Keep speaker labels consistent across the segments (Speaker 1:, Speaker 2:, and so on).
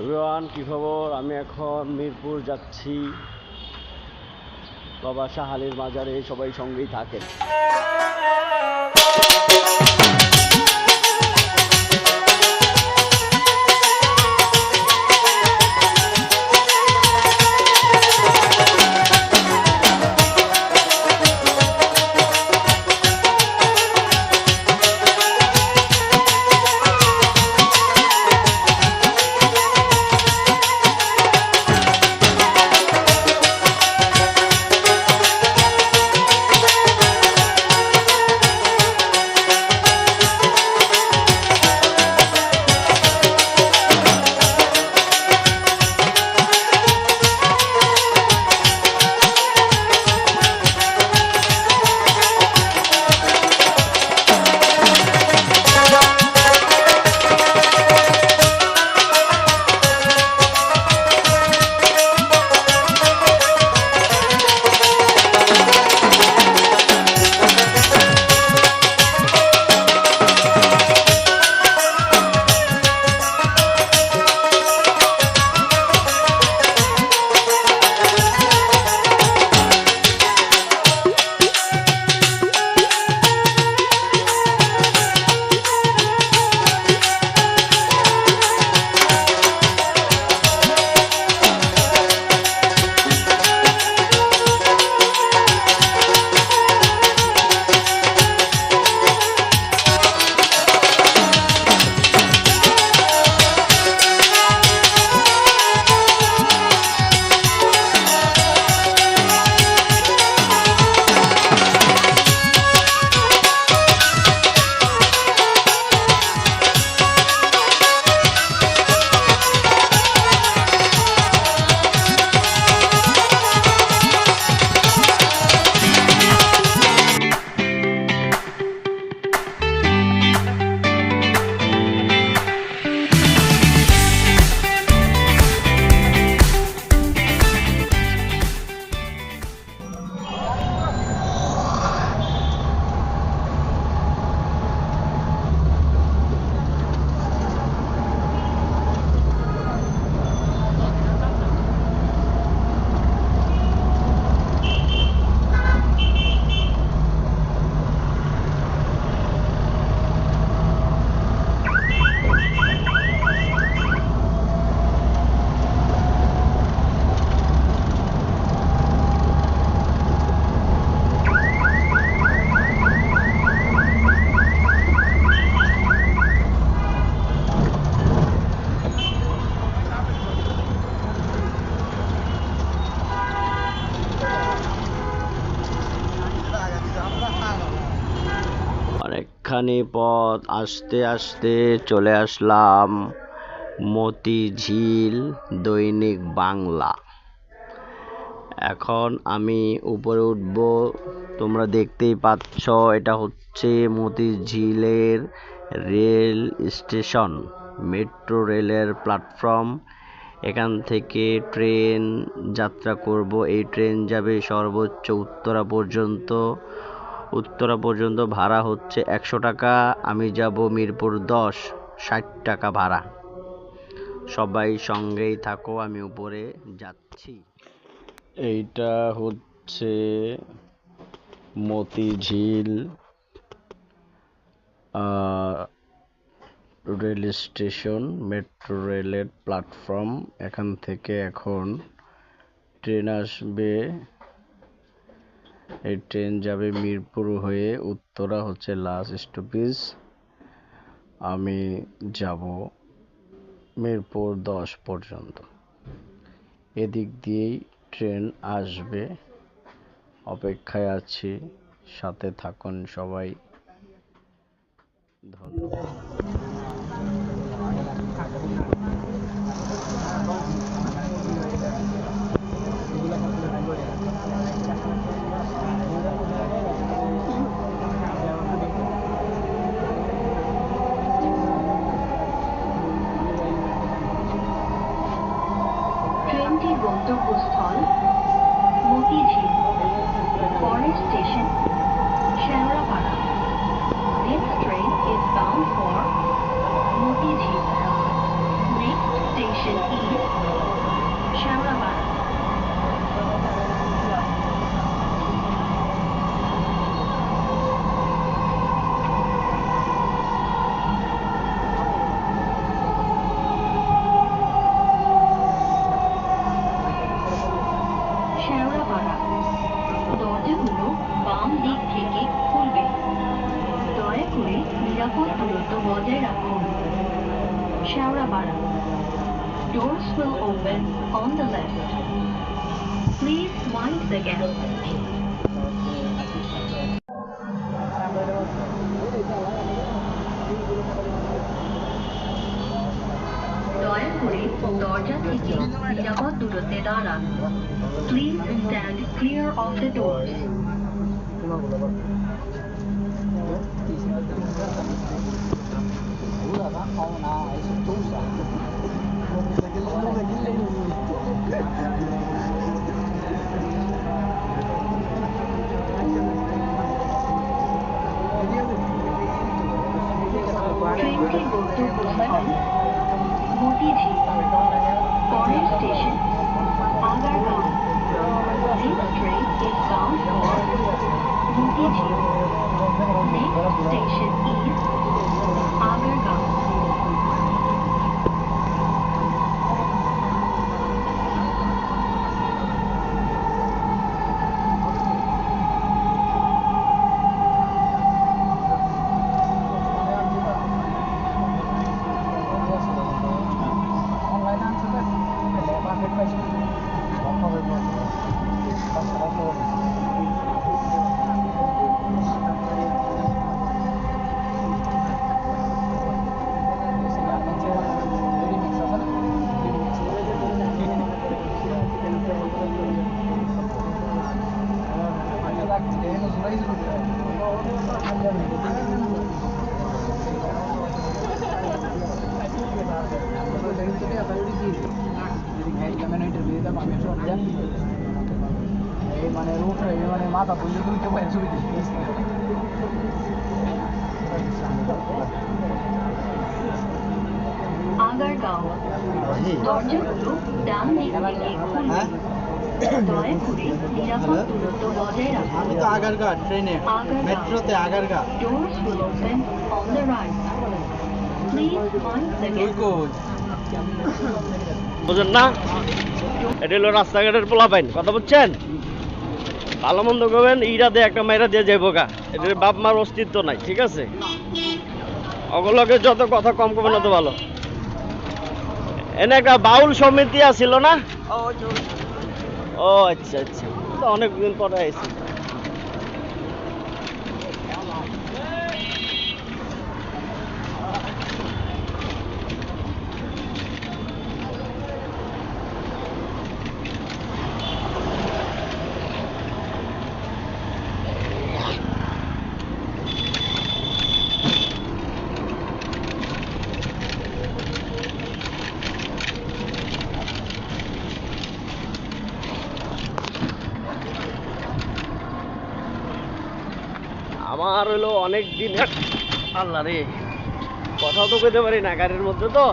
Speaker 1: Everyone কী খবর? আমি এখন মিরপুর যাচ্ছি। বাবা শাহালির মাজারে সবাই সঙ্গেই থাকেন। অনেকখানি পথ আসতে আসতে চলে আসলাম মতিঝিল দৈনিক বাংলা। এখন আমি উপরে উঠব, তোমরা দেখতেই পাচ্ছ এটা হচ্ছে মতিঝিলের রেল স্টেশন, মেট্রো রেলের প্ল্যাটফর্ম। এখান থেকে ট্রেন যাত্রা করব, এই ট্রেন যাবে সর্বোচ্চ উত্তরা পর্যন্ত। উত্তরা পর্যন্ত ভাড়া হচ্ছে একশো টাকা, আমি যাব মিরপুর দশ, ষাট টাকা ভাড়া। সবাই সঙ্গেই থাকো, আমি উপরে যাচ্ছি। এইটা হচ্ছে মতিঝিল রেল স্টেশন, মেট্রো রেলের প্ল্যাটফর্ম। এখান থেকে এখন ট্রেন আসবে এই ট্রেন যাবে মিরপুর হয়ে উত্তরা হচ্ছে লাস্ট স্টপেজ আমি যাব মিরপুর দশ পর্যন্ত। এদিক দিয়েই ট্রেন আসবে। অপেক্ষায় আছি। সাথে থাকুন সবাই। ধন্যবাদ।
Speaker 2: Doors will open on the left. Please mind the gap. দয়া করে দরজা থেকে নিরাপদ দূরত্বে দাঁড়ান please stand clear of the doors ট্রেনটি
Speaker 3: আমি তো আগারগা ট্রেনে মেট্রোতে আগারগা
Speaker 2: the
Speaker 3: তুই
Speaker 2: gap.
Speaker 3: কই
Speaker 1: বুঝেন না? এটা হলো রাস্তাঘাটের পোলা পাইন কথা বুঝছেন? ভালো মন্দ করবেন ইরা দিয়ে একটা মাইরা দিয়ে যাইব গা। এটার বাপ মার অস্তিত্ব নাই ঠিক আছে? অগলকে যত কথা কম করবেন তত ভালো। এনে একটা বাউল সমিতি আছিল না? ও আচ্ছা আচ্ছা। অনেকদিন পরে আইছি। আমার হলো অনেক দিন আল্লাহ রে। কথা তো কইতে পারি না গাড়ির মধ্যে তো।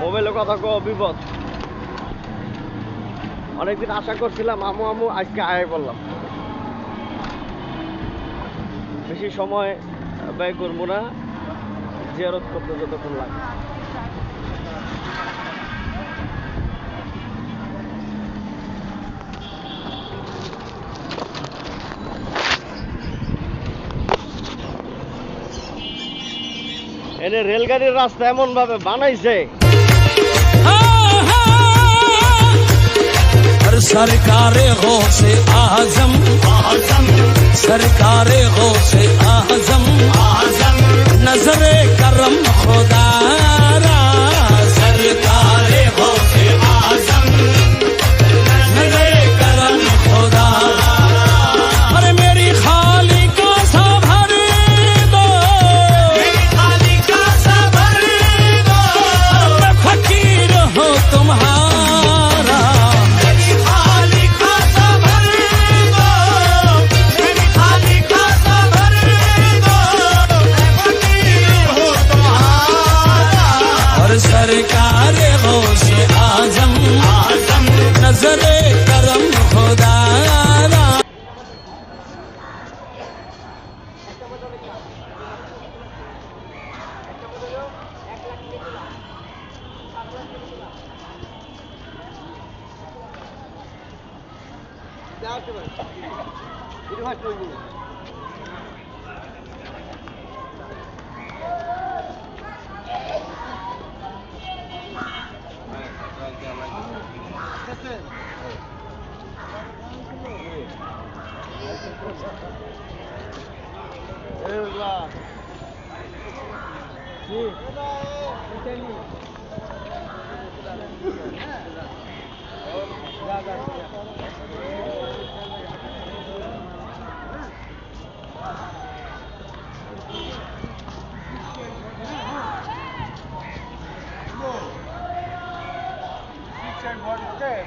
Speaker 1: মোবাইলে কথা কো বিপদ। অনেকদিন আশা করছিলাম আমু আমু আজকে আয় বললাম। বেশি সময় ব্যয় করব না জিয়ারত করতে যতক্ষণ লাগে। এনে রেলগাড়ির রাস্তা এমন ভাবে বানাইছে
Speaker 4: हर सरकार गो से आजम आजम सरकार गो से आजम आजम नजरे करम खुदा What is that?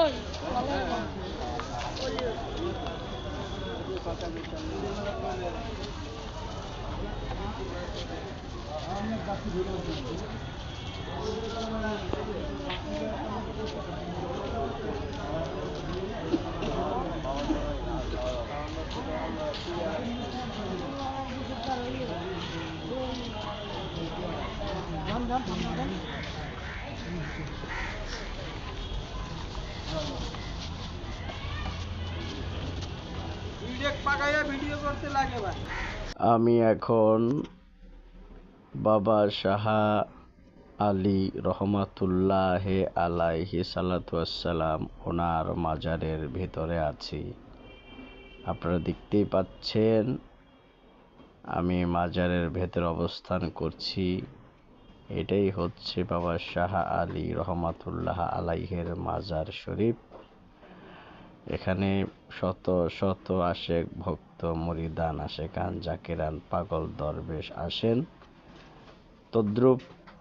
Speaker 4: Olhando. Jump, jump, jump, jump.
Speaker 1: আমি এখন বাবা সাহা আলী রহমাতুল্লাহ আলাইহি সালাতাম ওনার মাজারের ভেতরে আছি। আপনারা দেখতেই পাচ্ছেন, আমি মাজারের ভেতরে অবস্থান করছি। এটাই হচ্ছে বাবা শাহ আলী রহমাতুল্লাহ আলাইহের মাজার শরীফ। এখানে শত শত আশেক ভক্ত মরিদান আশেকান জাকেরান পাগল দরবেশ আসেন। তদ্রূপ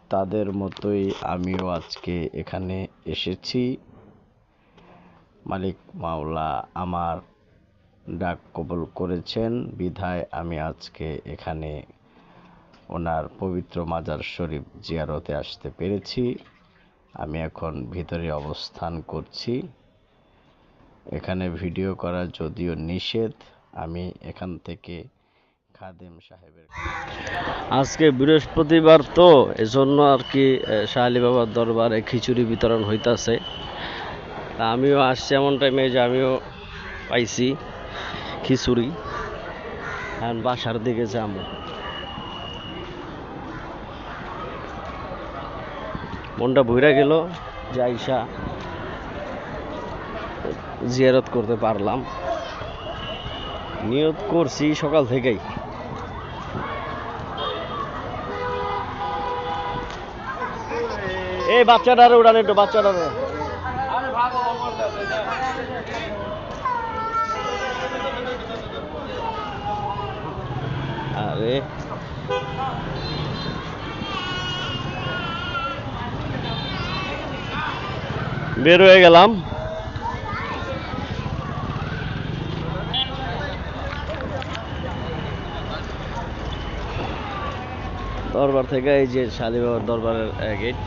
Speaker 1: তাদের মতোই আমিও আজকে এখানে এসেছি। মালিক মাওলা আমার ডাক কবুল করেছেন। বিধায় আমি আজকে এখানে ওনার পবিত্র মাজার শরীফ জিয়ারতে আসতে পেরেছি। আমি এখন ভিতরে অবস্থান করছি। এখানে ভিডিও করা যদিও নিষেধ, আমি এখান থেকে খাদেম সাহেবের আজকে বৃহস্পতিবার তো এজন্য আর কি শাহালি বাবার দরবারে খিচুড়ি বিতরণ হইতাছে। তা আমিও আসছি এমন টাইমে যে আমিও পাইছি খিচুড়ি। বাসার দিকে যাব। মনটা ভইরা গেল, যে আইসা জিয়ারত করতে পারলাম। নিয়ত করছি সকাল থেকেই। এই বাচ্চাটারে উড়ান একটু বাচ্চাটারে আরে। বের হয়ে গেলাম। দরবার থেকে এই যে শালিবাবার দরবারের গেট